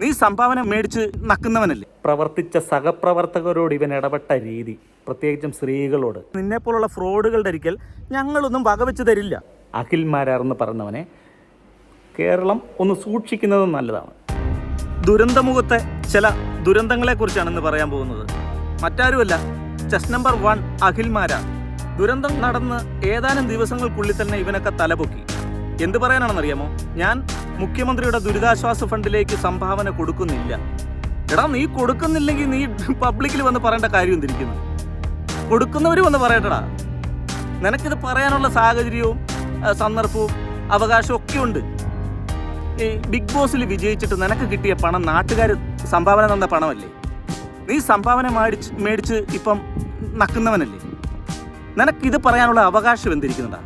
നീ സംഭാവന മേടിച്ച് നക്കുന്നവനല്ലേ? പ്രവർത്തിച്ച സഹപ്രവർത്തകരോട് ഇവൻ ഇടപെട്ട രീതി പ്രത്യേകിച്ചും സ്ത്രീകളോട്. നിന്നെ പോലുള്ള ഫ്രോഡുകളുടെ ഒരിക്കൽ ഞങ്ങളൊന്നും വകവെച്ച് തരില്ല. അഖിൽമാരാർന്ന് പറഞ്ഞവനെ കേരളം ഒന്ന് സൂക്ഷിക്കുന്നത് നല്ലതാണ്. ദുരന്തമുഖത്തെ ചില ദുരന്തങ്ങളെക്കുറിച്ചാണ് ഇന്ന് പറയാൻ പോകുന്നത്. മറ്റാരുമല്ല ചെസ് നമ്പർ വൺ അഖിൽമാരാർ. ദുരന്തം നടന്ന് ഏതാനും ദിവസങ്ങൾക്കുള്ളിൽ തന്നെ ഇവനൊക്കെ തലപൊക്കി. എന്ത് പറയാനാണെന്നറിയാമോ? ഞാൻ മുഖ്യമന്ത്രിയുടെ ദുരിതാശ്വാസ ഫണ്ടിലേക്ക് സംഭാവന കൊടുക്കുന്നില്ല. എടാ നീ കൊടുക്കുന്നില്ലെങ്കിൽ നീ പബ്ലിക്കിൽ വന്ന് പറയേണ്ട കാര്യം തിരിക്കുന്നു കൊടുക്കുന്നവർ വന്ന് പറയട്ടടാ. നിനക്കിത് പറയാനുള്ള സാഹചര്യവും സന്ദർഭവും അവകാശവും ഒക്കെ ഉണ്ട്. ഈ ബിഗ് ബോസിൽ വിജയിച്ചിട്ട് നിനക്ക് കിട്ടിയ പണം നാട്ടുകാർ സംഭാവന തന്ന പണമല്ലേ? നീ സംഭാവന മേടിച്ച് മേടിച്ച് ഇപ്പം നക്കുന്നവനല്ലേ? നിനക്കിത് പറയാനുള്ള അവകാശം എന്തിരിക്കുന്നതാ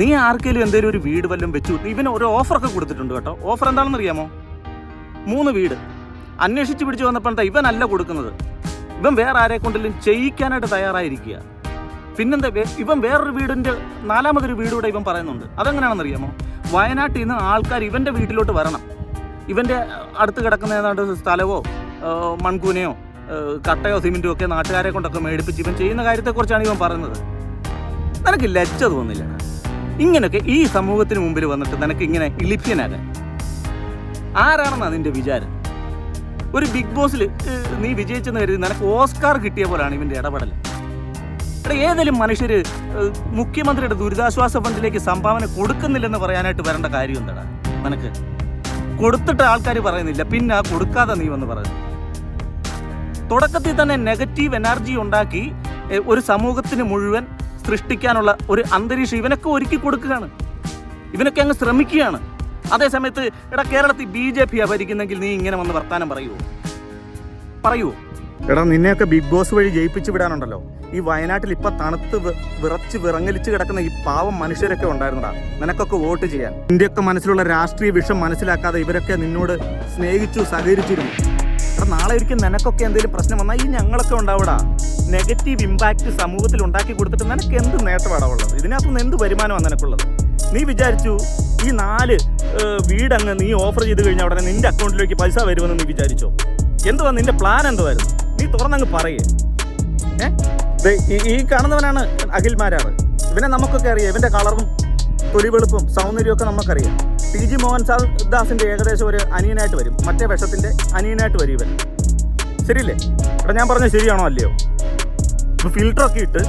നീ ആർക്കെങ്കിലും എന്തെങ്കിലും ഒരു വീട് വല്ലതും വെച്ചു? ഇവന് ഒരു ഓഫറൊക്കെ കൊടുത്തിട്ടുണ്ട് കേട്ടോ. ഓഫർ എന്താണെന്ന് അറിയാമോ? മൂന്ന് വീട്. അന്വേഷിച്ച് പിടിച്ചു വന്നപ്പോഴത്തെ ഇവനല്ല കൊടുക്കുന്നത്. ഇവൻ വേറെ ആരെ കൊണ്ടെങ്കിലും ചെയ്യിക്കാനായിട്ട് തയ്യാറായിരിക്കുക. പിന്നെന്താ ഇവൻ വേറൊരു വീടിന്റെ നാലാമതൊരു വീട് കൂടെ ഇവൻ പറയുന്നുണ്ട്. അതെങ്ങനെയാണെന്ന് അറിയാമോ? വയനാട്ടിൽ നിന്ന് ആൾക്കാർ ഇവന്റെ വീട്ടിലോട്ട് വരണം. ഇവന്റെ അടുത്ത് കിടക്കുന്ന ഏതാണ്ട് സ്ഥലമോ മൺകൂനയോ കട്ടയോ സിമെന്റോ ഒക്കെ നാട്ടുകാരെ കൊണ്ടൊക്കെ മേടിപ്പിച്ച് ഇവൻ ചെയ്യുന്ന കാര്യത്തെക്കുറിച്ചാണ് ഇവൻ പറയുന്നത്. നിനക്ക് ലജ്ജ തോന്നില്ല. ഇങ്ങനെയൊക്കെ ഈ സമൂഹത്തിന് മുമ്പിൽ വന്നിട്ട് നിനക്ക് ഇങ്ങനെ ഇലിപ്യനാകാൻ ആരാണെന്ന് നിന്റെ വിചാരം? ഒരു ബിഗ് ബോസിൽ നീ വിജയിച്ചെന്ന് കരുതി നിനക്ക് ഓസ്കാർ കിട്ടിയ പോലാണ് ഇവന്റെ ഇടപെടൽ. ഇവിടെ ഏതെങ്കിലും മനുഷ്യർ മുഖ്യമന്ത്രിയുടെ ദുരിതാശ്വാസ ഫണ്ടിലേക്ക് സംഭാവന കൊടുക്കുന്നില്ലെന്ന് പറയാനായിട്ട് വരേണ്ട കാര്യം എന്താടാ നിനക്ക്? കൊടുത്തിട്ട് ആൾക്കാർ പറയുന്നില്ല പിന്നെ കൊടുക്കാതെ നീ വന്ന് പറയുന്നു. തുടക്കത്തിൽ തന്നെ നെഗറ്റീവ് എനർജി ഉണ്ടാക്കി ഒരു സമൂഹത്തിന് മുഴുവൻ സൃഷ്ടിക്കാനുള്ള ഒരു അന്തരീക്ഷം ഇവനൊക്കെ ഒരുക്കി കൊടുക്കുകയാണ്. ഇവനൊക്കെ അങ്ങ് ശ്രമിക്കുകയാണ്. അതേസമയത്ത് എടാ കേരളത്തിൽ ബി ജെ പി ഭരിക്കുന്നെങ്കിൽ നീ ഇങ്ങനെ വന്ന് വർത്താനം പറയുമോ പറയുമോ എടാ നിന്നെയൊക്കെ ബിഗ് ബോസ് വഴി ജയിപ്പിച്ചു വിടാനുണ്ടല്ലോ. ഈ വയനാട്ടിൽ ഇപ്പൊ തണുത്ത് വിറച്ച് വിറങ്ങലിച്ച് കിടക്കുന്ന ഈ പാവം മനുഷ്യരൊക്കെ ഉണ്ടായിരുന്നടാ. നിനക്കൊക്കെ വോട്ട് ചെയ്യാൻ. ഇന്ത്യയൊക്കെ മനസ്സിലുള്ള രാഷ്ട്രീയ വിഷം മനസ്സിലാക്കാതെ ഇവരൊക്കെ നിന്നോട് സ്നേഹിച്ചു സഹകരിച്ചിരുന്നു. എടാ നാളെ ഒരിക്കലും നിനക്കൊക്കെ എന്തെങ്കിലും പ്രശ്നം വന്നാൽ ഈ ഞങ്ങളൊക്കെ ഉണ്ടാവടാ. നെഗറ്റീവ് ഇമ്പാക്റ്റ് സമൂഹത്തിൽ ഉണ്ടാക്കി കൊടുത്തിട്ട് നിനക്ക് എന്ത് നേട്ടമാടാ ഉള്ളത്? ഇതിനകത്തുനിന്ന് എന്ത് വരുമാനമാണ് നിനക്കുള്ളത്? നീ വിചാരിച്ചു ഈ നാല് വീടങ്ങ് നീ ഓഫർ ചെയ്ത് കഴിഞ്ഞാൽ ഉടനെ നിന്റെ അക്കൗണ്ടിലേക്ക് പൈസ വരുമെന്ന് നീ വിചാരിച്ചോ? എന്തുവാ നിന്റെ പ്ലാൻ എന്തുവായിരുന്നു? നീ തുറന്നങ്ങ് പറയേ. ഈ- കാണുന്നവനാണ് അഖിൽമാരാണ്. ഇവനെ നമുക്കൊക്കെ അറിയാം. ഇവന്റെ കളറും തൊലിവെളുപ്പും സൗന്ദര്യമൊക്കെ നമുക്കറിയാം. ടി ജി മോഹൻ ദാസിന്റെ ഏകദേശം ഒരു അനിയനായിട്ട് വരും. മറ്റേ വിഷത്തിന്റെ അനിയനായിട്ട് വരും ഇവൻ. ശരിയല്ലേ? എടാ ഞാൻ പറഞ്ഞത് ശരിയാണോ അല്ലയോ? ഫിൽറ്ററൊക്കെ ഇട്ട്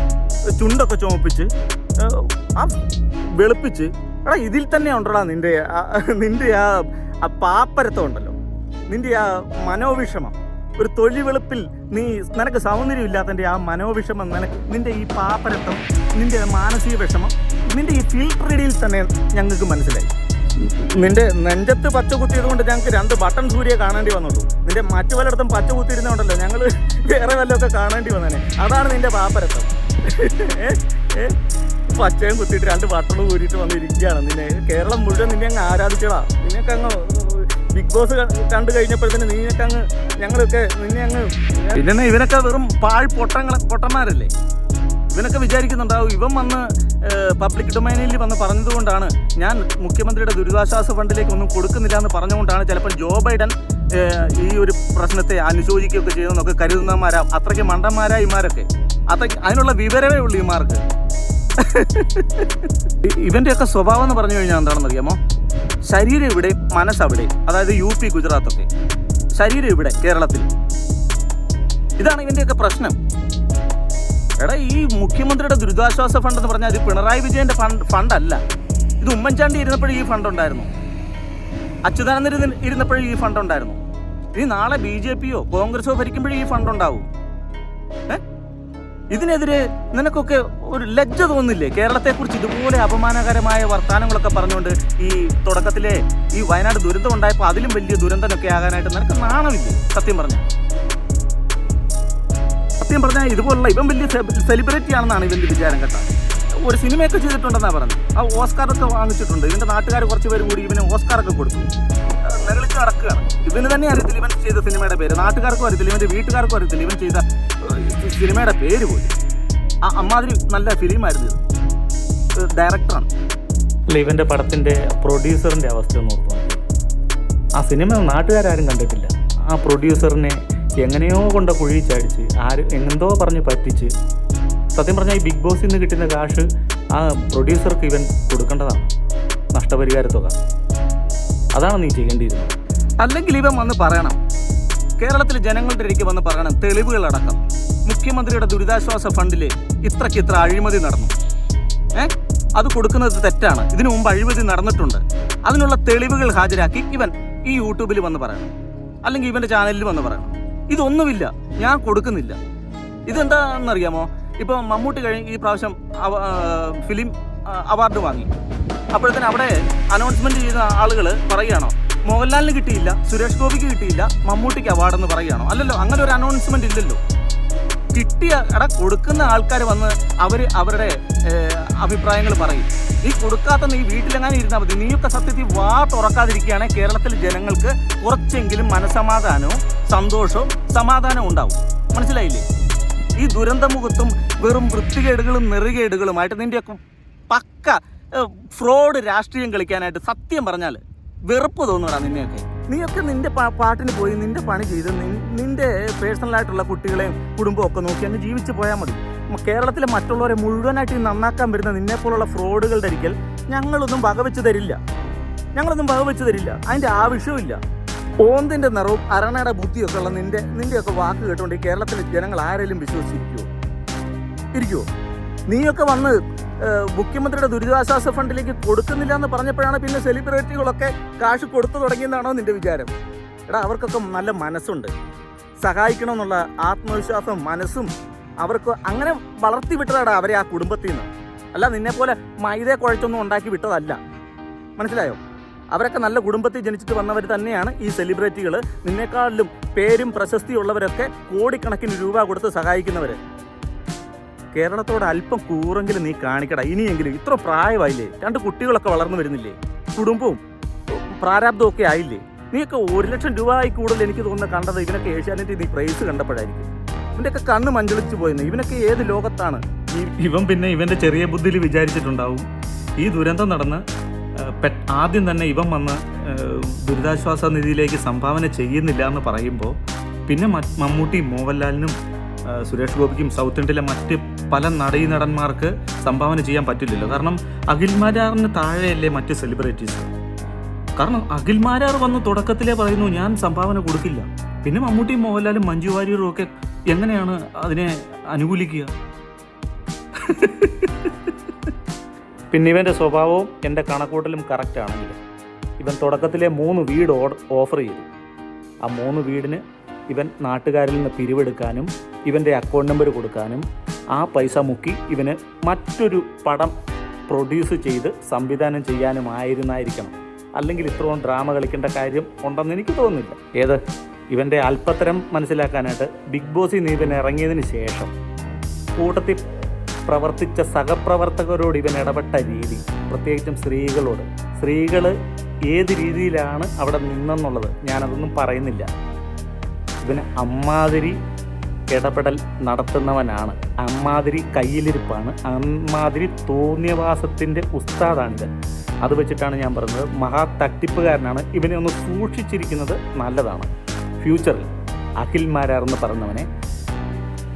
ചുണ്ടൊക്കെ ചുമപ്പിച്ച് ആ വെളുപ്പിച്ച് എടാ ഇതിൽ തന്നെ ഉണ്ടടാ നിന്റെ നിന്റെ ആ ആ പാപ്പരത്തം ഉണ്ടല്ലോ. നിന്റെ ആ മനോവിഷമം. ഒരു തൊഴിൽ വെളുപ്പിൽ നീ നിനക്ക് സൗന്ദര്യം ഇല്ലാത്തതിന്റെ ആ മനോവിഷമം നിനക്ക് നിന്റെ ഈ പാപ്പരത്തം നിന്റെ മാനസിക വിഷമം നിന്റെ ഈ ഫിൽട്ടർ ഇടയിൽ തന്നെ ഞങ്ങൾക്ക് മനസ്സിലായി. നിന്റെ നെഞ്ചത്ത് പച്ച കുത്തിയത് കൊണ്ട് ഞങ്ങൾക്ക് രണ്ട് ബട്ടൺ സൂര്യ കാണേണ്ടി വന്നുള്ളൂ. നിന്റെ മറ്റു പലയിടത്തും പച്ച കുത്തിയിരുന്നുണ്ടല്ലോ ഞങ്ങൾ വേറെ വല്ലതൊക്കെ കാണേണ്ടി വന്നേനെ. അതാണ് നിന്റെ പാപ്പരത്തം? പച്ചയും കുത്തിയിട്ട് രണ്ട് ബട്ടണും കൂരിയിട്ട് വന്നിരിക്കുകയാണ് നിന്നെ. കേരളം മുഴുവൻ നിന്നെ അങ്ങ് ആരാധിച്ചടാ നിനക്ക് അങ്ങ് ബിഗ് ബോസ് കണ്ടു കഴിഞ്ഞപ്പോഴത്തേന് നിനക്ക് അങ്ങ് ഞങ്ങളൊക്കെ നിന്നെ അങ്ങ് പിന്നെ ഇവനൊക്കെ വെറും പാഴ് പൊട്ടങ്ങളെ പൊട്ടന്മാരല്ലേ? ഇവനൊക്കെ വിചാരിക്കുന്നുണ്ടാവും. ഇവൻ വന്ന് പബ്ലിക് ഡൊമൈനിൽ വന്ന് പറഞ്ഞതുകൊണ്ടാണ് ഞാൻ മുഖ്യമന്ത്രിയുടെ ദുരിതാശ്വാസ ഫണ്ടിലേക്ക് ഒന്നും കൊടുക്കുന്നില്ല എന്ന് പറഞ്ഞുകൊണ്ടാണ് ചിലപ്പോൾ ജോ ബൈഡൻ ഈ ഒരു പ്രശ്നത്തെ അനുശോചിക്കുകയൊക്കെ ചെയ്തെന്നൊക്കെ കരുതുന്നമാരാ അത്രയ്ക്ക് മണ്ടന്മാരായി ഇമാരൊക്കെ. അത്രയ്ക്ക് അതിനുള്ള വിവരമേ ഉള്ളൂ ഇമാർക്ക്. ഇവന്റെയൊക്കെ സ്വഭാവം എന്ന് പറഞ്ഞു കഴിഞ്ഞാൽ എന്താണെന്ന് അറിയാമോ? ശരീരം ഇവിടെ മനസ്സവിടെ അതായത് യു പി ഗുജറാത്തൊക്കെ. ശരീരം ഇവിടെ കേരളത്തിൽ. ഇതാണ് ഇവന്റെയൊക്കെ പ്രശ്നം. എടാ ഈ മുഖ്യമന്ത്രിയുടെ ദുരിതാശ്വാസ ഫണ്ട് എന്ന് പറഞ്ഞാൽ ഇത് പിണറായി വിജയന്റെ ഫണ്ട് ഫണ്ടല്ല ഇത് ഉമ്മൻചാണ്ടി ഇരുന്നപ്പോഴും ഈ ഫണ്ട് ഉണ്ടായിരുന്നു. അച്യുതാനന്ദൻ ഇരുന്ന- ഇരുന്നപ്പോഴും ഈ ഫണ്ട് ഉണ്ടായിരുന്നു. ഇനി നാളെ ബി ജെ പിയോ കോൺഗ്രസോ ഭരിക്കുമ്പോഴും ഈ ഫണ്ട് ഉണ്ടാവും? ഇതിനെതിരെ നിനക്കൊക്കെ ഒരു ലജ്ജ തോന്നില്ലേ? കേരളത്തെക്കുറിച്ച് ഇതുപോലെ അപമാനകരമായ വർത്തമാനങ്ങളൊക്കെ പറഞ്ഞുകൊണ്ട് ഈ തുടക്കത്തിലെ ഈ വയനാട് ദുരന്തം ഉണ്ടായപ്പോൾ അതിലും വലിയ ദുരന്തമൊക്കെ ആകാനായിട്ട് നിനക്ക് നാണമില്ലേ? സത്യം പറഞ്ഞ. സത്യം പറഞ്ഞാൽ ഇതുപോലുള്ള ഇവൻ വലിയ സെലിബ്രിറ്റി ആണെന്നാണ് ഇവന്റെ വിചാരം കേട്ടോ. ഒരു സിനിമയൊക്കെ ചെയ്തിട്ടുണ്ടെന്നാണ് പറഞ്ഞത്. ആ ഓസ്കാറൊക്കെ വാങ്ങിച്ചിട്ടുണ്ട്. ഇവന്റെ നാട്ടുകാർ കുറച്ച് പേരും കൂടി ഇവന് ഓസ്കാറൊക്കെ കൊടുത്തു. നിരളിച്ച് നടക്കുകയാണ്. ഇവന് തന്നെ അറിയത്തില്ല ഇവൻ ചെയ്ത സിനിമയുടെ പേര്. നാട്ടുകാർക്കും അറിയത്തില്ല ഇവന്റെ വീട്ടുകാർക്കും അറിയത്തില്ല. ഇവൻ ചെയ്ത സിനിമയുടെ പേര് പോലും. ആ അമ്മാതിരി നല്ല ഫിലിമായിരുന്നു ഇത്. ഡയറക്ടറാണ് അല്ല ഇവന്റെ പടത്തിന്റെ പ്രൊഡ്യൂസറിന്റെ അവസ്ഥ ഒന്ന് ഓർത്തു ആ സിനിമ നാട്ടുകാരും കണ്ടിട്ടില്ല. ആ പ്രൊഡ്യൂസറിനെ എങ്ങനെയോ കൊണ്ട കുഴി ചാടിച്ച് ആര് എന്തോ പറഞ്ഞ് പറ്റിച്ച്. സത്യം പറഞ്ഞാൽ ഈ ബിഗ് ബോസിൽ നിന്ന് കിട്ടുന്ന കാശ് ആ പ്രൊഡ്യൂസർക്ക് ഇവൻ കൊടുക്കേണ്ടതാണ്. നഷ്ടപരിഹാര തുക. അതാണ് നീ ചെയ്യേണ്ടിയിരുന്നത്. അല്ലെങ്കിൽ ഇവൻ വന്ന് പറയണം. കേരളത്തിലെ ജനങ്ങളുടെ ഇടയ്ക്ക് വന്ന് പറയണം തെളിവുകളടക്കം. മുഖ്യമന്ത്രിയുടെ ദുരിതാശ്വാസ ഫണ്ടിൽ ഇത്രയ്ക്ക് ഇത്ര അഴിമതി നടന്നു. ഏ? അത് കൊടുക്കുന്നത് തെറ്റാണ്. ഇതിനു മുമ്പ് അഴിമതി നടന്നിട്ടുണ്ട്. അതിനുള്ള തെളിവുകൾ ഹാജരാക്കി ഇവൻ ഈ യൂട്യൂബിൽ വന്ന് പറയണം. അല്ലെങ്കിൽ ഇവന്റെ ചാനലിൽ വന്ന് പറയണം. ഇതൊന്നുമില്ല. ഞാൻ കൊടുക്കുന്നില്ല. ഇതെന്താണെന്നറിയാമോ? ഇപ്പോൾ മമ്മൂട്ടി കഴിഞ്ഞ് ഈ പ്രാവശ്യം ഫിലിം അവാർഡ് വാങ്ങി. അപ്പോഴത്തേന് അവിടെ അനൗൺസ്മെന്റ് ചെയ്ത ആളുകൾ പറയുകയാണോ മോഹൻലാലിന് കിട്ടിയില്ല സുരേഷ് ഗോപിക്ക് കിട്ടിയില്ല മമ്മൂട്ടിക്ക് അവാർഡ് എന്ന് പറയുകയാണോ? അല്ലല്ലോ അങ്ങനെ ഒരു അനൗൺസ്മെന്റ് ഇല്ലല്ലോ. കിട്ടിയ എടാ കൊടുക്കുന്ന ആൾക്കാർ വന്ന് അവർ അവരുടെ അഭിപ്രായങ്ങൾ പറയും. നീ കൊടുക്കാത്ത നീ വീട്ടിലെങ്ങാനും ഇരുന്നാൽ മതി. നീയൊക്കെ സത്യത്തിൽ വാ തുറക്കാതിരിക്കുകയാണെങ്കിൽ കേരളത്തിലെ ജനങ്ങൾക്ക് കുറച്ചെങ്കിലും മനസമാധാനവും സന്തോഷവും സമാധാനവും ഉണ്ടാവും. മനസ്സിലായില്ലേ? ഈ ദുരന്തമുഖത്തും വെറും വൃത്തികേടുകളും നെറുകേടുകളുമായിട്ട് നിന്റെയൊക്കെ പക്ക ഫ്രോഡ് രാഷ്ട്രീയം കളിക്കാനായിട്ട് സത്യം പറഞ്ഞാൽ വെറുപ്പ് തോന്നുകടാ നിന്നെയൊക്കെ. നീയൊക്കെ നിന്റെ പാട്ടിന് പോയി നിന്റെ പണി ചെയ്ത് നിന്റെ പേഴ്സണലായിട്ടുള്ള കുട്ടികളെയും കുടുംബവും ഒക്കെ നോക്കി അങ്ങ് ജീവിച്ചു പോയാൽ മതി. കേരളത്തിലെ മറ്റുള്ളവരെ മുഴുവനായിട്ട് നന്നാക്കാൻ വരുന്ന നിന്നെപ്പോലുള്ള ഫ്രോഡുകളുടെ ഒരിക്കൽ ഞങ്ങളൊന്നും വകവെച്ച് തരില്ല. ഞങ്ങളൊന്നും വകവെച്ച് തരില്ല. അതിന്റെ ആവശ്യമില്ല ഓന്തിന്റെ നിറവും അരണയുടെ ബുദ്ധിയൊക്കെ ഉള്ള നിന്റെ നിന്റെയൊക്കെ വാക്ക് കേട്ടുകൊണ്ട് കേരളത്തിലെ ജനങ്ങൾ ആരെങ്കിലും വിശ്വസിച്ചിരിക്കുമോ ഇരിക്കുമോ നീയൊക്കെ വന്ന് മുഖ്യമന്ത്രിയുടെ ദുരിതാശ്വാസ ഫണ്ടിലേക്ക് കൊടുക്കുന്നില്ല എന്ന് പറഞ്ഞപ്പോഴാണ് പിന്നെ സെലിബ്രിറ്റികളൊക്കെ കാശ് കൊടുത്തു തുടങ്ങിയെന്നാണോ നിന്റെ വിചാരം? എടാ അവർക്കൊക്കെ നല്ല മനസ്സുണ്ട്. സഹായിക്കണമെന്നുള്ള ആത്മവിശ്വാസം മനസ്സും അവർക്ക് അങ്ങനെ വളർത്തി വിട്ടതാടാ അവരെ ആ കുടുംബത്തിൽ നിന്ന് അല്ല നിന്നെപ്പോലെ മൈദ കുഴച്ചൊന്നും ഉണ്ടാക്കി വിട്ടതല്ല. മനസ്സിലായോ? അവരൊക്കെ നല്ല കുടുംബത്തിൽ ജനിച്ചിട്ട് വന്നവർ തന്നെയാണ് ഈ സെലിബ്രിറ്റികൾ നിന്നെക്കാളിലും പേരും പ്രശസ്തിയുള്ളവരൊക്കെ കോടിക്കണക്കിന് രൂപ കൊടുത്ത് സഹായിക്കുന്നവർ കേരളത്തോട് അല്പം കൂറെങ്കിലും നീ കാണിക്കട. ഇനിയെങ്കിലും ഇത്ര പ്രായമായില്ലേ? രണ്ട് കുട്ടികളൊക്കെ വളർന്നു വരുന്നില്ലേ? കുടുംബവും പ്രാരാബ്ദവും ഒക്കെ ആയില്ലേ? നീയൊക്കെ ഒരു ലക്ഷം രൂപ ആയി കൂടുതൽ എനിക്ക് തോന്നുന്ന കണ്ടത് ഇവനൊക്കെ ഏഷ്യാനെറ്റ് നീ പ്രൈസ് കണ്ടപ്പോഴായിരിക്കും. ഇവന്റെയൊക്കെ കണ്ണ് മഞ്ചളിച്ചു പോയെന്ന്. ഇവനൊക്കെ ഏത് ലോകത്താണ്? ഇവൻ പിന്നെ ഇവന്റെ ചെറിയ ബുദ്ധിയിൽ വിചാരിച്ചിട്ടുണ്ടാവും. ഈ ദുരന്തം നടന്ന് ആദ്യം തന്നെ ഇവൻ വന്ന് ദുരിതാശ്വാസ നിധിയിലേക്ക് സംഭാവന ചെയ്യുന്നില്ല എന്ന് പറയുമ്പോൾ പിന്നെ മമ്മൂട്ടി മോഹൻലാലിനും സുരേഷ് ഗോപിക്കും സൗത്ത് ഇന്ത്യയിലെ മറ്റ് പല നടീ നടന്മാർക്ക് സംഭാവന ചെയ്യാൻ പറ്റില്ലല്ലോ. കാരണം അഖിൽമാരാറിന് താഴെയല്ലേ മറ്റ് സെലിബ്രിറ്റീസ് കാരണം അഖിൽമാരാർ വന്ന് തുടക്കത്തിലേ പറയുന്നു ഞാൻ സംഭാവന കൊടുക്കില്ല. പിന്നെ മമ്മൂട്ടിയും മോഹൻലാലും മഞ്ജു വാര്യറും ഒക്കെ എങ്ങനെയാണ് അതിനെ അനുകൂലിക്കുക? പിന്നെ ഇവന്റെ സ്വഭാവവും എന്റെ കണക്കൂട്ടലും കറക്റ്റ് ആണെങ്കിലും ഇവൻ തുടക്കത്തിലെ മൂന്ന് വീട് ഓഫർ ചെയ്തു. ആ മൂന്ന് വീടിന് ഇവൻ നാട്ടുകാരിൽ നിന്ന് പിരിവെടുക്കാനും ഇവന്റെ അക്കൗണ്ട് നമ്പർ കൊടുക്കാനും ആ പൈസ മുക്കി ഇവന് മറ്റൊരു പടം പ്രൊഡ്യൂസ് ചെയ്ത് സംവിധാനം ചെയ്യാനുമായിരുന്നായിരിക്കണം അല്ലെങ്കിൽ ഇത്രയും ഡ്രാമ കളിക്കേണ്ട കാര്യം ഉണ്ടെന്ന് എനിക്ക് തോന്നുന്നില്ല. ഏത്? ഇവന്റെ അല്പത്തരം മനസ്സിലാക്കാനായിട്ട് ബിഗ് ബോസിൽ നിന്ന് ഇറങ്ങിയതിന് ശേഷം കൂട്ടത്തിൽ പ്രവർത്തിച്ച സഹപ്രവർത്തകരോട് ഇവൻ ഇടപെട്ട രീതി പ്രത്യേകിച്ചും സ്ത്രീകളോട്. സ്ത്രീകൾ ഏത് രീതിയിലാണ് അവിടെ നിന്നെന്നുള്ളത് ഞാനതൊന്നും പറയുന്നില്ല. ഇവന് അമ്മാതിരി ഇടപെടൽ നടത്തുന്നവനാണ്. അമ്മാതിരി കയ്യിലിരിപ്പാണ്. അമ്മാതിരി തോന്നിയവാസത്തിന്റെ ഉസ്താദാണിത്. അത് വെച്ചിട്ടാണ് ഞാൻ പറഞ്ഞത്. മഹാ തട്ടിപ്പുകാരനാണ്. ഇവനെ ഒന്ന് സൂക്ഷിച്ചിരിക്കുന്നത് നല്ലതാണ്. ഫ്യൂച്ചറിൽ അഖിൽമാരാർന്ന് പറഞ്ഞവനെ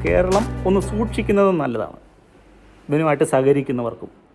കേരളം ഒന്ന് സൂക്ഷിക്കുന്നത് നല്ലതാണ്. ഇവനുമായിട്ട് സഹകരിക്കുന്നവർക്കും